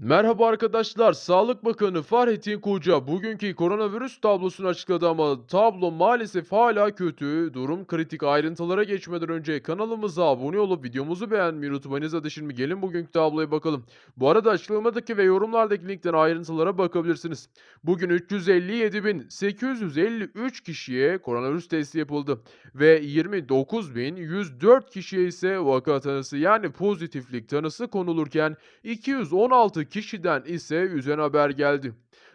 Merhaba arkadaşlar. Sağlık Bakanı Fahrettin Koca bugünkü koronavirüs tablosunu açıkladı ama tablo maalesef hala kötü. Durum kritik. Ayrıntılara geçmeden önce kanalımıza abone olup videomuzu beğenmeyi unutmayınız. Hadi şimdi gelin bugünkü tabloya bakalım. Bu arada açıklamadaki ve yorumlardaki linkten ayrıntılara bakabilirsiniz. Bugün 357.853 kişiye koronavirüs testi yapıldı ve 29.104 kişiye ise vaka tanısı yani pozitiflik tanısı konulurken 216 kişiden ise üzen haber geldi.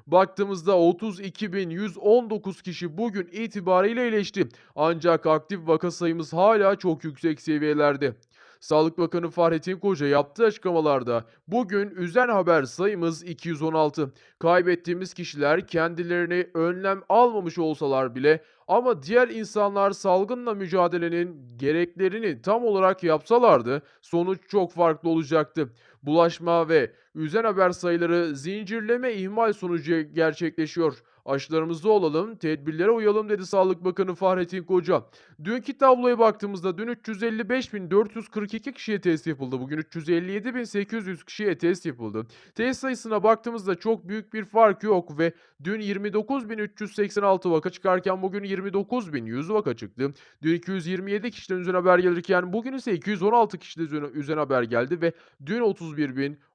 Baktığımızda 32.119 kişi bugün itibariyle iyileşti. Ancak aktif vaka sayımız hala çok yüksek seviyelerde. Sağlık Bakanı Fahrettin Koca yaptığı açıklamalarda bugün üzen haber sayımız 216. Kaybettiğimiz kişiler kendilerini önlem almamış olsalar bile ama diğer insanlar salgınla mücadelenin gereklerini tam olarak yapsalardı sonuç çok farklı olacaktı. Bulaşma ve üzen haber sayıları zincirleme ihmal sonucu gerçekleşiyor. Aşılarımızda olalım, tedbirlere uyalım dedi Sağlık Bakanı Fahrettin Koca. Dünkü tabloya baktığımızda dün 355.442 kişiye test yapıldı. Bugün 357.800 kişiye test yapıldı. Test sayısına baktığımızda çok büyük bir fark yok ve dün 29.386 vaka çıkarken bugün 29.100 vaka çıktı. Dün 227 kişiden üzerine haber gelirken bugün ise 216 kişiden üzerine, haber geldi ve dün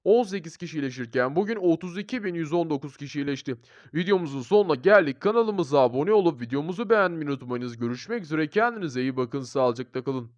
31.018 kişi bugün 32.119 kişi. Videomuzun sonuna geldik. Kanalımıza abone olup videomuzu beğenmeyi unutmayınız. Görüşmek üzere. Kendinize iyi bakın. Sağlıcakla kalın.